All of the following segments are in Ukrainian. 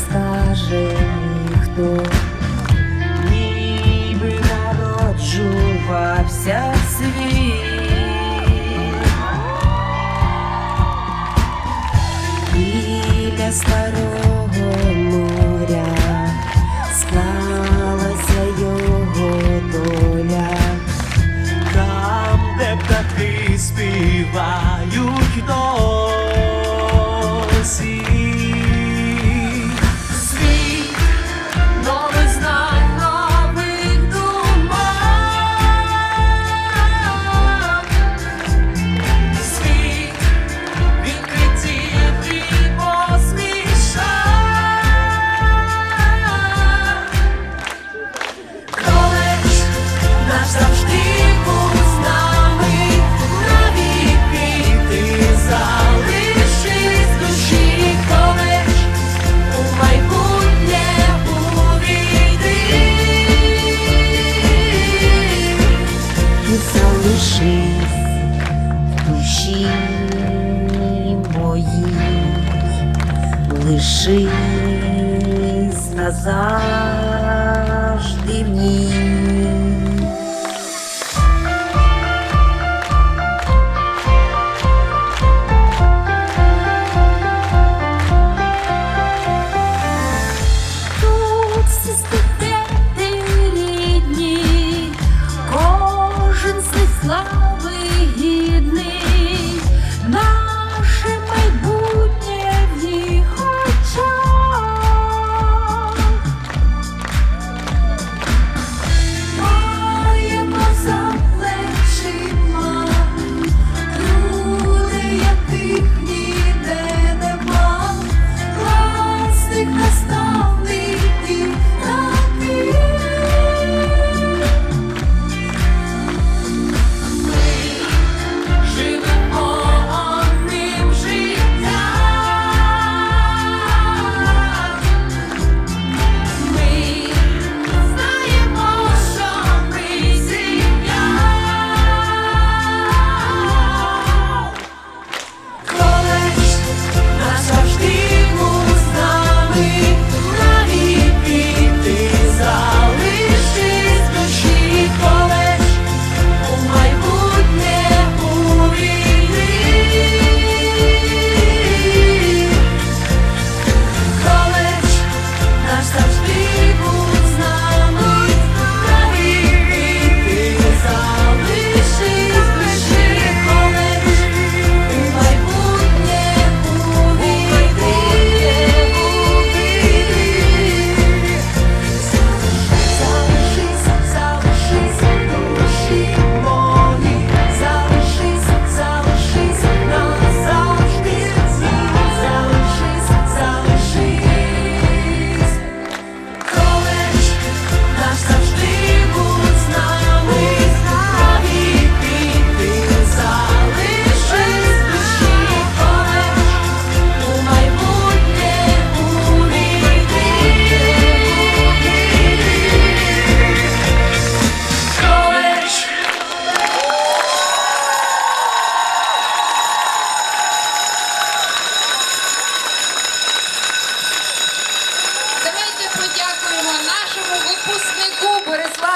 скаже ніхто, ніби народжувався. жизнь назад.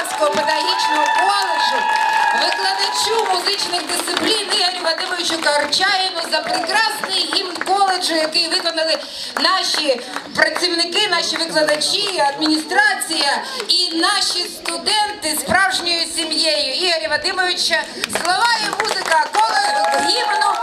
Полтавського педагогічного коледжу, викладачу музичних дисциплін Ігорю Вадимовичу Карчаїну за прекрасний гімн коледжу, який виконали наші працівники, наші викладачі, адміністрація і наші студенти справжньою сім'єю Ігоря Вадимовича. Слова і музика коледжу гімну